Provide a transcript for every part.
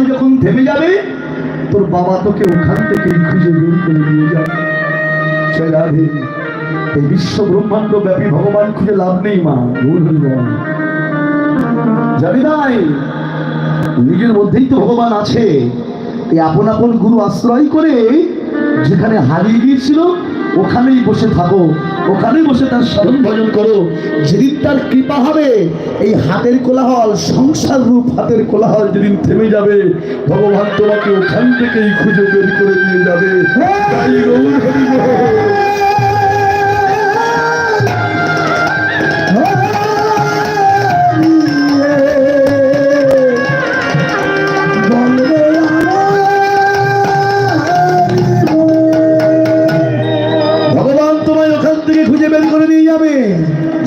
কোলাহল যখন থেমে যাবে, তোর বাবা তোকে ওখান থেকে খুঁজে বের করে নিয়ে যাবে। এই বিশ্ব ব্রহ্মাণ্ড ব্যাপী ভগবান খুঁজে লাভ নেই, মা। ভুল হইব জানি নাই নিজের মধ্যেই তো ভগবান আছে। এই আপন আপন গুরু আশ্রয় করে যেখানে হারিয়ে গিয়েছিল ওখানেই বসে থাকো, ওখানেই বসে তার স্মরণ ভজন করো। যেদিন তার কৃপা হবে, এই হাতের কোলাহল, সংসার রূপ হাতের কোলাহল যেদিন থেমে যাবে, ভগবান তোমাকে ওখান থেকেই খুঁজে বের করে নিয়ে যাবে।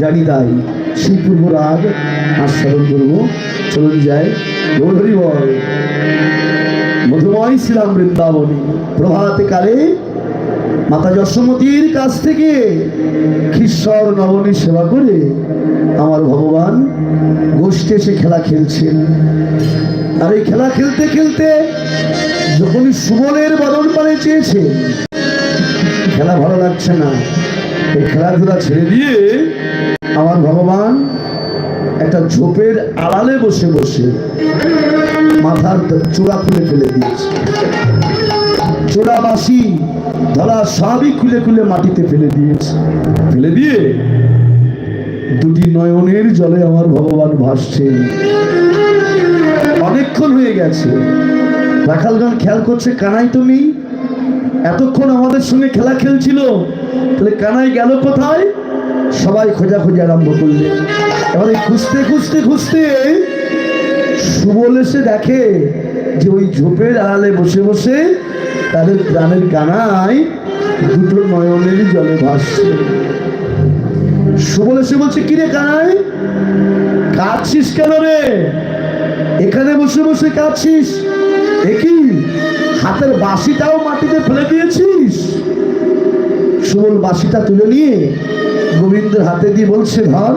জানি তাই। সেই পূর্ব রাগ আস্বাদন করব চলুন যাই। গৌরী বল মধুময় শ্রীরাম বৃন্দাবনী। প্রভাতে কালে মাতা যশোমতীর কাছ থেকে খ্রিস্বর নবনী সেবা করে আমার ভগবান গোষ্ঠী এসে খেলা খেলছেন। আর এই খেলা খেলতে খেলতে যখনই সুবলের বদন পানে চেয়েছে, খেলা ভালো লাগছে না। এই খেলাধুলা ছেড়ে দিয়ে আমার ভগবান একটা ঝোপের আড়ালে বসে বসে মাথার চূড়া খুলে ফেলে দিয়েছে। চূড়া বাসি ধরা সবই খুলে খুলে মাটিতে ফেলে দিয়েছে। ফেলে দিয়ে দুটি নয়নের জলে আমার ভগবান ভাসছে। অনেকক্ষণ হয়ে গেছে। রাখালগণ খেয়াল করছে, কানাই তো নেই। এতক্ষণ আমাদের সঙ্গে খেলা খেলছিল। তাহলে কানাই গেল কোথায়? সবাই খোঁজা খোঁজা আরম্ভ করলে। এবারে খুঁজতে খুঁজতে খুঁজতে সুবল এসে দেখে যে ওই ঝোপের আড়ালে বসে বসে তাদের প্রাণের কানাই দুটো নয়নের জলে ভাসছে। সুবল এসে বলছে, কিরে কানাই, কাঁদছিস কেন রে? এখানে বসে বসে কাঁদছিস? একই হাতের বাঁশিটাও মাটিতে ফেলে দিয়েছিস? সুবল বাঁশিটা তুলে নিয়ে গোবিন্দের হাতে দিয়ে বলছে ধর।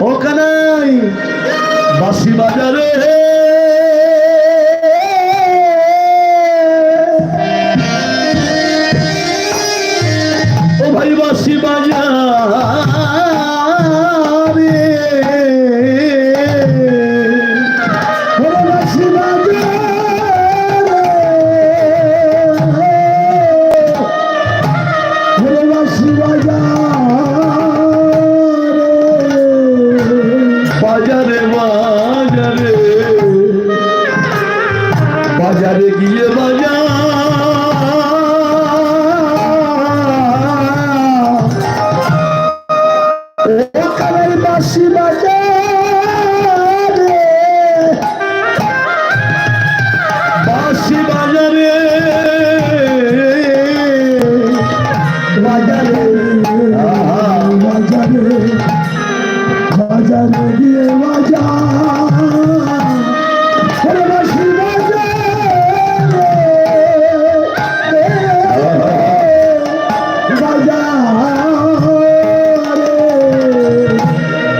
ও কানাই বাসি বাজারে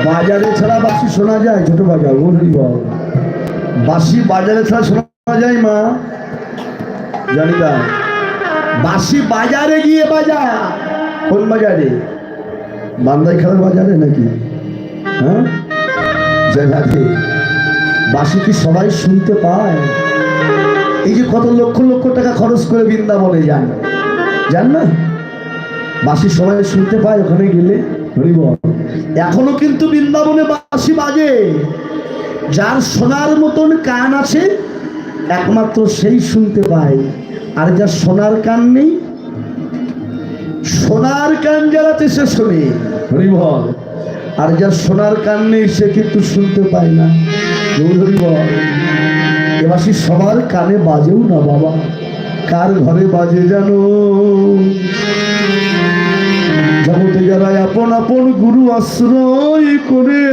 বাজারে ছাড়া বাসি শোনা যায়, ছোট বাজার বলি বল। বাসি বাজারে ছাড়া শোনা যায়, মা। জানি না। বাসি বাজারে গিয়ে বাজা কোন বাজারে? বান্দাই খেলার বাজারে নাকি? হ্যাঁ? জায়গাতে। বাসি কি সবাই শুনতে পায়? এই যে কত লক্ষ লক্ষ টাকা খরচ করে বৃন্দাবনে যান। যান না? বাসি সবাই শুনতে পায় ওখানে গেলে? হরিব এখনও কিন্তু বৃন্দাবনে বাসি বাজে। যার সোনার মতন কান আছে, একমাত্র সেই শুনতে পায়। আর যার সোনার কান নেই সোনার কান যারাতে সে শোনে। হরিবল, আর যার সোনার কান নেই, সে কিন্তু শুনতে পায় না। হরিবল এবার সে সবার কানে বাজেও না বাবা। কার ঘরে বাজে জানো? জগতে যারা আপন আপন গুরু আশ্রয় করে,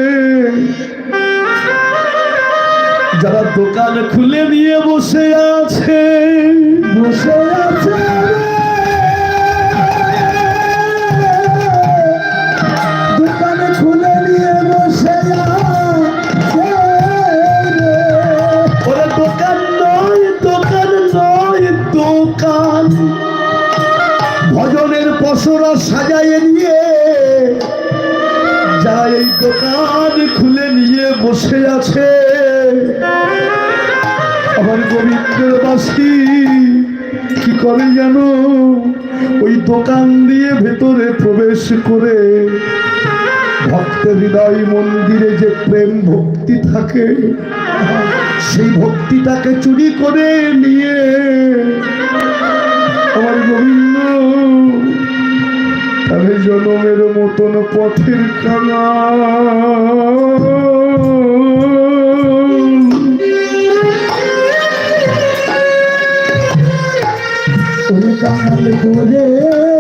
যারা দোকান খুলে নিয়ে বসে আছে বসে আছে। দোকান নয় দোকান নয়, দোকান। ভজনের পশরা সাজাইয়ে নিয়ে যা এই দোকান খুলে নিয়ে বসে আছে, আমার গোবিন্দের বাসী, কি করে যেন ওই দোকান দিয়ে ভেতরে প্রবেশ করে ভক্তের হৃদয় মন্দিরে যে প্রেম ভক্তি থাকে সেই ভক্তিটাকে চুরি করে নিয়ে আমার গোবিন্দ তাহলে জনমের মতন পথের কানা কানাল করে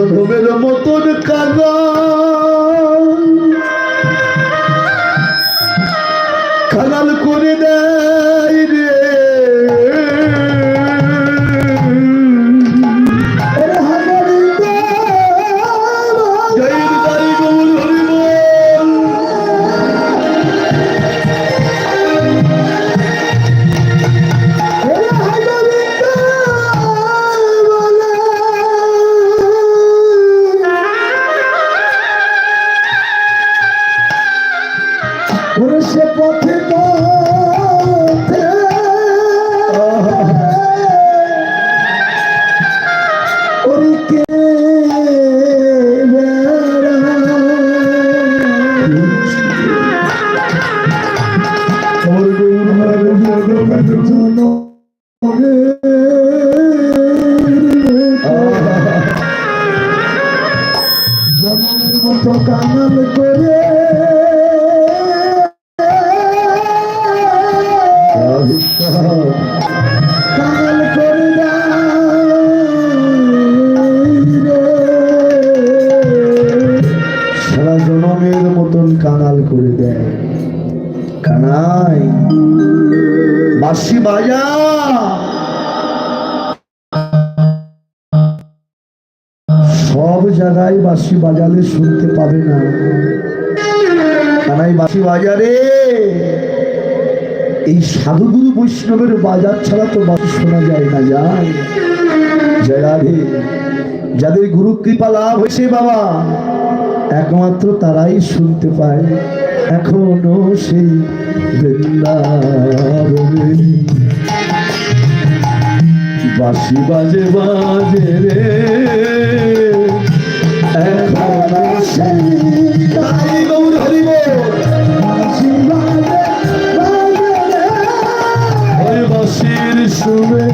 জনমের মতন কানা বাজালে শুনতে পাবে না। কানাই বাসি বাজারে এই সাধুগুরু বৈষ্ণবের বাজার ছাড়া তো বাসি শোনা যায় না, যায়। যাদের গুরু কৃপা লাভ হয়েছে বাবা, একমাত্র তারাই শুনতে পায়। এখনও সেই বাসি বাজে বাজে রে। সুরে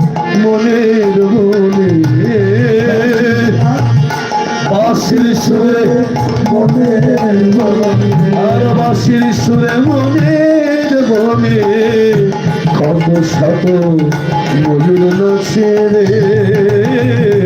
মনের মনে বাঁশির সুরে মনের মনে আর বাঁশির সুরে মনের মনে কত শত ময়ূর নাচে রে।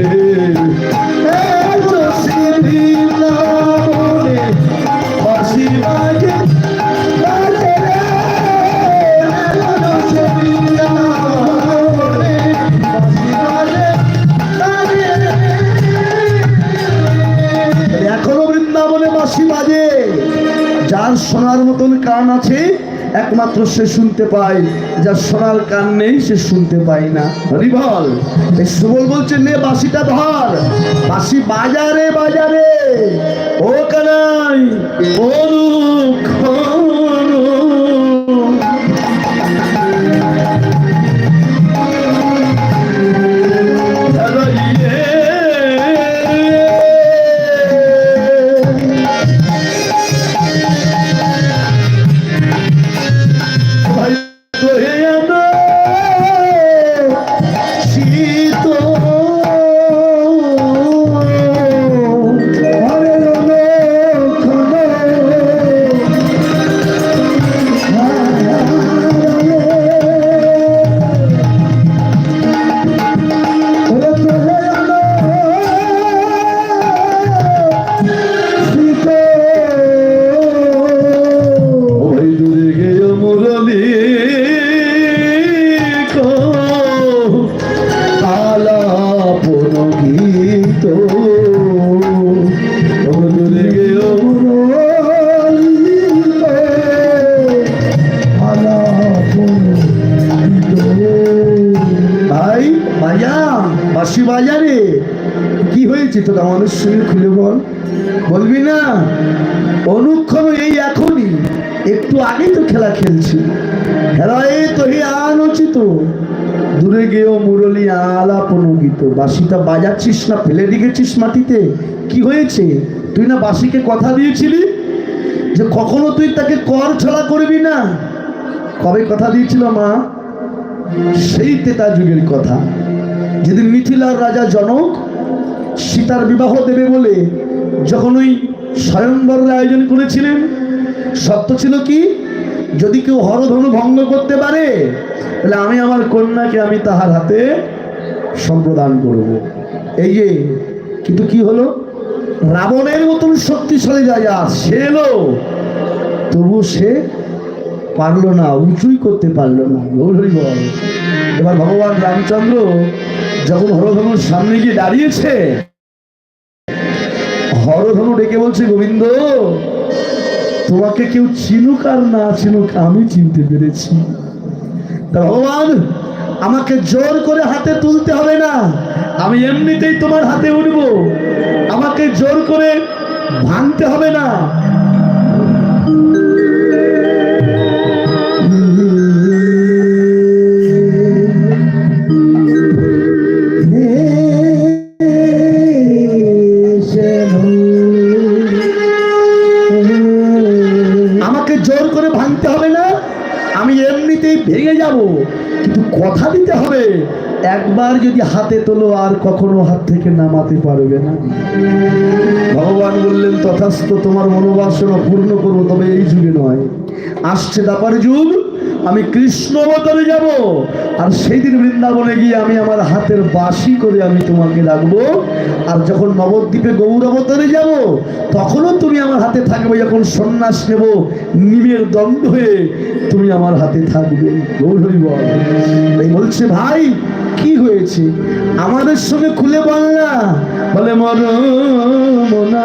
একমাত্র সে শুনতে পায়। যা সোনার কান নেই, সে শুনতে পায় না। হরিবল এই সুবল বলছে, নে বাসিটা ধর। বাসি বাজারে বাজারে ও কানাই ও খুলে বল। বলবি না, অনুক্ষণ এই এখনই, একটু আগে তো খেলা খেলছি। দূরে মুরলি বাসিটা বাজাচ্ছিস না, ফেলে রেখেছিস মাটিতে। কি হয়েছে? তুই না বাসিকে কথা দিয়েছিলি? যে কখনো তুই তাকে কর ছাড়া করবি না? কবে কথা দিয়েছিল মা? সেই তেতা যুগের কথা। যেদিন মিথিলার রাজা জনক সীতার বিবাহ দেবে বলে যখন ওই স্বয়ংবরের আয়োজন করেছিলেন সত্য ছিল কি? যদি কেউ হরধনু ভঙ্গ করতে পারে, তাহলে আমি আমার কন্যাকে আমি তাহার হাতে সম্প্রদান করব। এই যে, কিন্তু কি হলো? রাবণের মতন শক্তিশালী রাজা, সে এলো। তবু সে পারল না, উঁচুই করতে পারল না। গৌরী বল। এবার ভগবান রামচন্দ্র যখন হরধনুর সামনে গিয়ে দাঁড়িয়েছে হরধনু ডেকে বলছে, গোবিন্দ, তোমাকে কেউ চিনুক আর না চিনুক, আমি চিনতে পেরেছি। ভগবান, আমাকে জোর করে হাতে তুলতে হবে না। আমি এমনিতেই তোমার হাতে উঠবো। আমাকে জোর করে ভাঙতে হবে না। একবার যদি হাতে তোলো, আর কখনো হাত থেকে নামাতে পারবে না। ভগবান বললেন, তথাস্থ তোমার মনোবাসনা পূর্ণ করব, তবে এই যুগে নয়। আসছে দাপার যুগ, আমি কৃষ্ণ অবতারে যাব, আর সেই দিন বৃন্দাবনে গিয়ে আমি আমার হাতের বাসি করে আমি তোমাকে রাখব। আর যখন নবদ্বীপে গৌর অবতারে যাব, তখনও তুমি আমার হাতে থাকবে। যখন সন্ন্যাস নেব নিমের দণ্ড হয়ে তুমি আমার হাতে থাকবে। গৌর বল। বলছে, ভাই কি হয়েছে? আমাদের সঙ্গে খুলে বল বলে মর মনা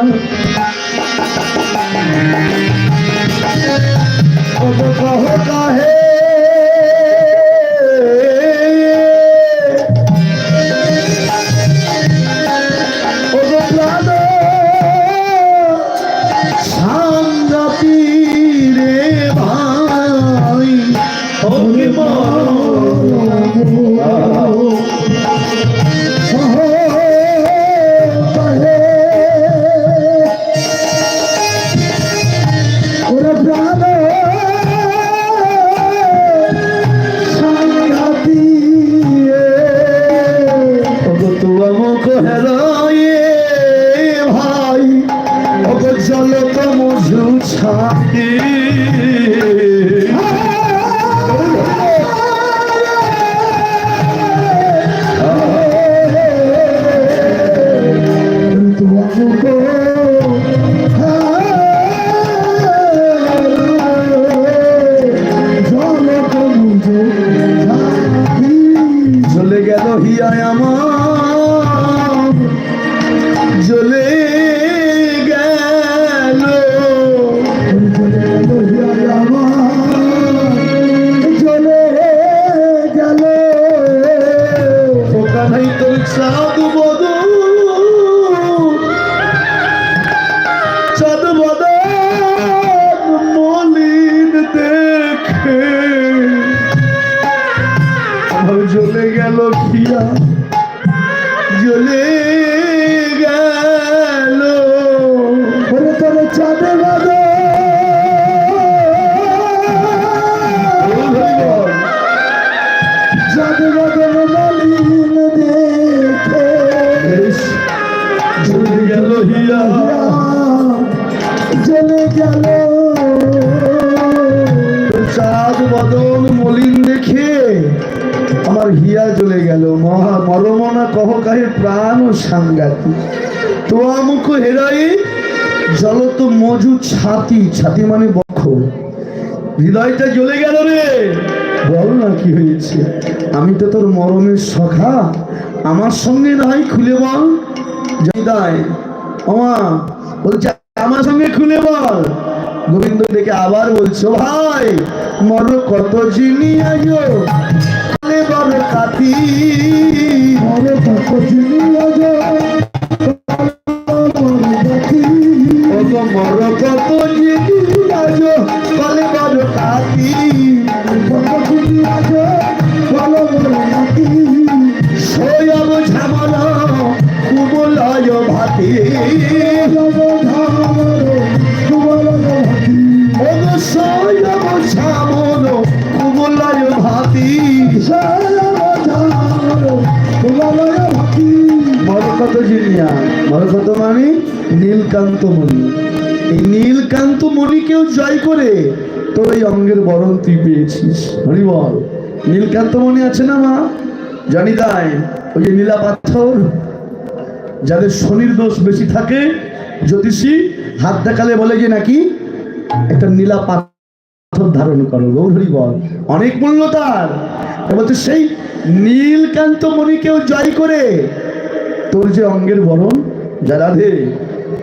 ছাতি ছাতি মানে বক্ষ। হৃদয়টা জ্বলে গেল রে। বল না কি হয়েছে। আমি তো তোর মরমের সখা। আমার সঙ্গে নাই খুলে বল। আমার সঙ্গে খুলে বল। গোবিন্দ দেখে আবার বলছো, ভাই, মর কত জিনি আজো কাতি থাকো চিনি নীলকান্ত মণি এই নীলকান্ত মণিকেও জয় করে, তোর এই অঙ্গের বরণ তুই পেয়েছিস। হরি বল। নীলকান্ত মণি আছে না, মা? জানি তাই। ওই যে নীলা পাথর, যাদের শনির দোষ বেশি থাকে, জ্যোতিষী, হাত দেখালে বলে যে নাকি, একটা নীলা পাথর ধারণ করো গৌরী বল। অনেক মূল্য তার। বলছে, সেই নীলকান্ত মণিকেও জয় করে, তোর যে অঙ্গের বরণ, যা রাধে।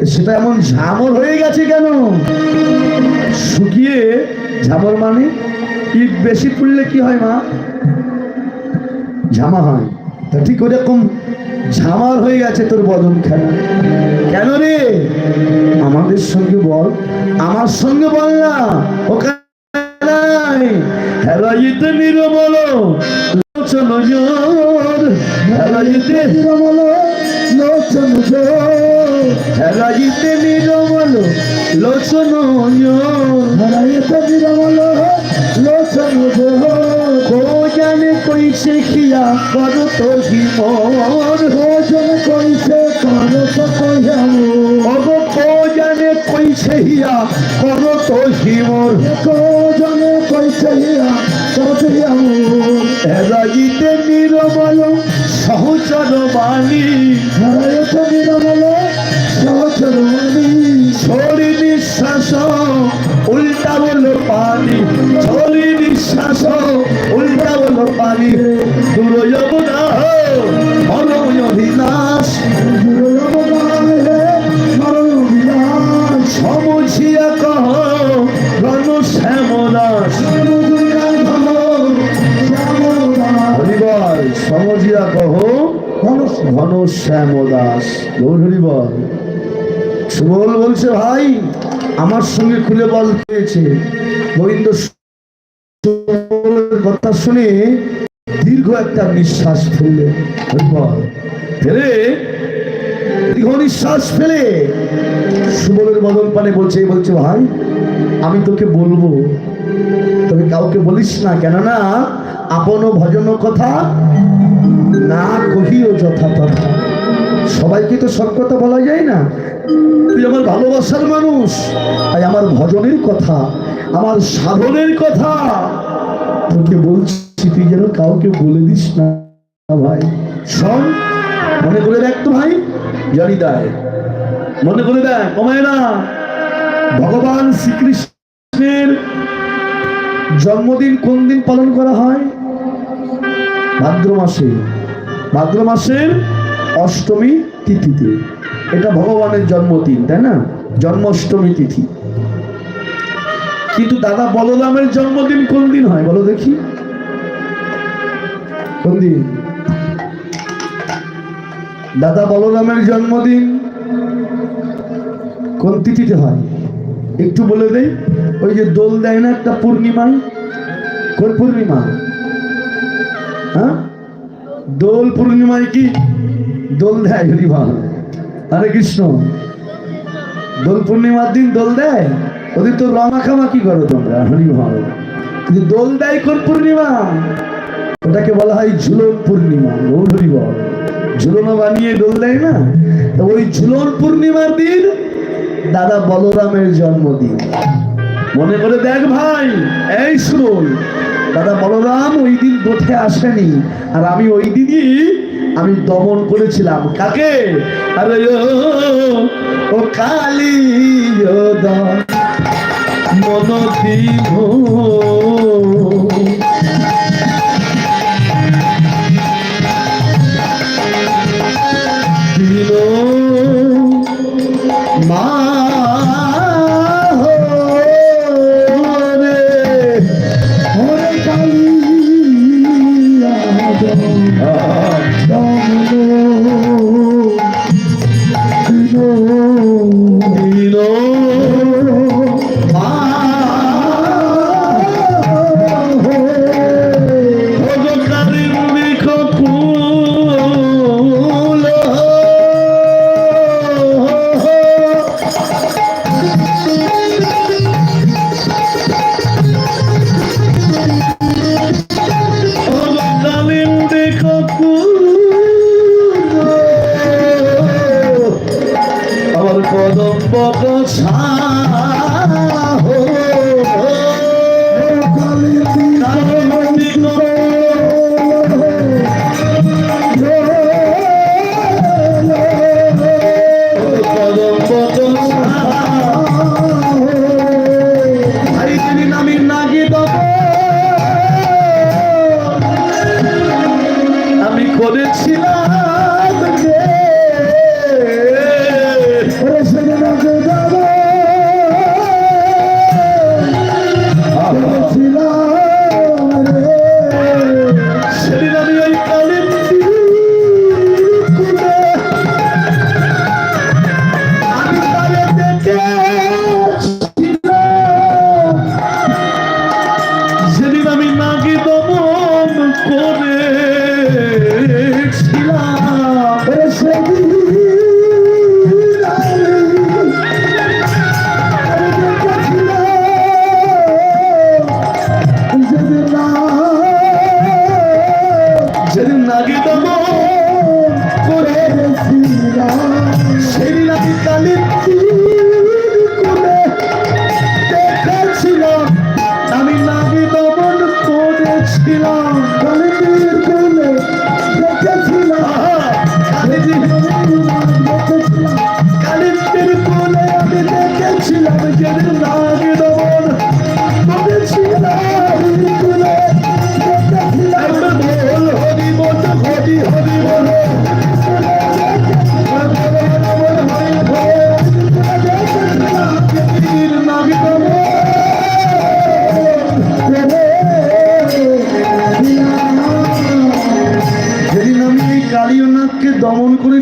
সেটা এমন ঝামর হয়ে গেছে কেন? শুকিয়ে ঝামর মানে ইট বেশি পুড়লে কি হয় মা? ঝামা হয়। তা ঠিক ওরকম ঝামার হয়ে গেছে তোর বদন খেলা। কেন রে? আমাদের সঙ্গে বল। আমার সঙ্গে বল না। ওখানে হেরাইতে নিরমল লোচন জোর হেরাইতে হেরাইতে নিরমল লোচন কো জানে কইছে খিয়া কর তো হিমর অগ কো জানে কইছে হিয়া কর তো হিমর হেরাইতে নিরমল সহচর বাণী। ছড়ি নিঃশ্বাস, উল্টা বলো পানি ছড়ি নিঃশ্বাস, উল্টা বলো পানি দূর যমুনা মনয় অভিনাশ সমঝিয়া কহ, রণ শ্যামদাস সমঝিয়া কহ ঘন শ্যামদাস গৌর হরিবল। সুবল বলছে, ভাই, আমার সঙ্গে খুলে বল পেয়েছে কথা শুনে দীর্ঘ একটা নিঃশ্বাস ফেললে। ফেলে? দীর্ঘ নিঃশ্বাস ফেলে? সুবলের বদন পানে বলছে বলছে, ভাই, আমি তোকে বলব। তবে কাউকে বলিস না, কেননা আপন ভজন কথা না কহিও যথা তথা সবাইকে তো সব কথা বলা যায় না। তুই আমার ভালোবাসার মানুষ। তাই আমার ভজনের কথা, আমার সাধনের কথা তোকে বলছি, তুই যেন কাউকে বলে দিস না ভাই। শোন, মনে করে দেখ তো ভাই, জানি দেয় মনে করে দেখ, কমায় না। ভগবান শ্রীকৃষ্ণের জন্মদিন কোন দিন পালন করা হয়? ভাদ্র মাসে। ভাদ্র মাসের অষ্টমী তিথিতে। এটা ভগবানের জন্মদিন, তাই না? জন্মাষ্টমী তিথি। কিন্তু দাদা বলরামের জন্মদিন কোন দিন হয়, বলো দেখি। কোন দিন? দাদা বলরামের জন্মদিন কোন তিথিতে হয়? একটু বলে দেই, ওই যে দোল দেয় না একটা পূর্ণিমায় কোন পূর্ণিমা? হ্যাঁ? দোল পূর্ণিমায় কি দোল দেয় হরি ভালো হরে কৃষ্ণ। দোল পূর্ণিমার দিন দোল দেয় ওদের তো রমাখামা কি করো তোমরা? হরি ভালো কিন্তু দোল দেয় কোন পূর্ণিমা? ওটাকে বলা হয় ঝুলন পূর্ণিমা হরি বল ঝুলনো বানিয়ে দোল দেয় না? তো ওই ঝুলন পূর্ণিমার দিন দাদা বলরামের জন্মদিন। মনে করে দেখ ভাই, এই শুনুন, দাদা বলরাম ওই দিন গোঠে আসেনি, আর আমি ওই দিনই আমি দমন করেছিলাম। কাকে? আরে ও, কালি মন দিব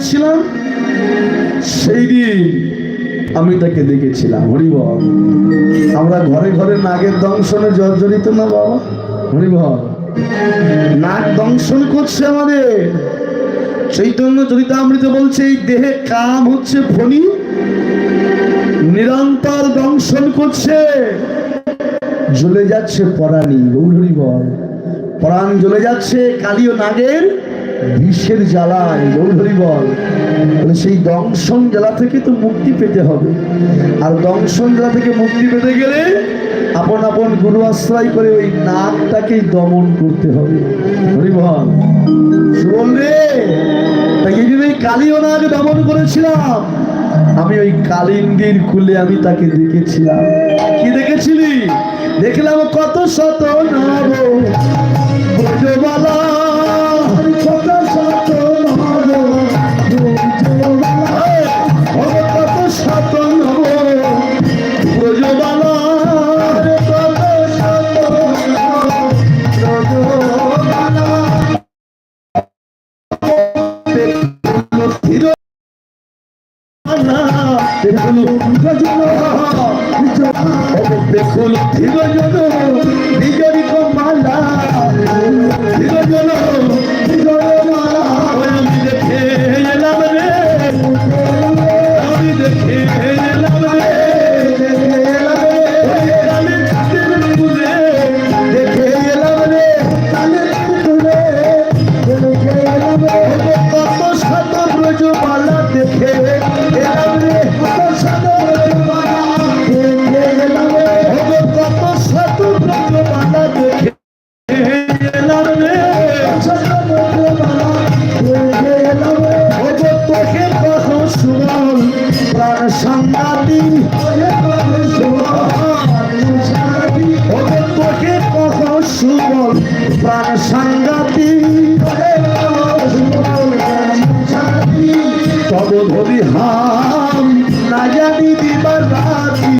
দমন সেই দিন আমি তাকে দেখেছিলাম। হরিবল, আমরা ঘরে ঘরে নাগের দংশনে জর্জরিত না বাবা? হরিবল নাক দংশন করছে আমাদের। চৈতন্য চরিতামৃত বলছে, এই দেহে কাম হচ্ছে ফণি, নিরন্তর দংশন করছে। জ্বলে যাচ্ছে পরাণী। গৌরী বল প্রাণ জ্বলে যাচ্ছে কালীয় নাগের বিষের জ্বালায়, গৌরী বল। সেই দংশন জ্বালা থেকে তো মুক্তি পেতে হবে। আর দংশন জ্বালা থেকে মুক্তি পেতে গেলে আপন আপন গুরু আশ্রয় করে ওই নাকটাকেই দমন করতে হবে। হরি বল। শুনুন রে তাই নাগ দমন করেছিলাম। আমি ওই কালিন্দির খুলে আমি তাকে দেখেছিলাম। কি দেখেছিলি? দেখলাম কত শত নব ব্রজবালা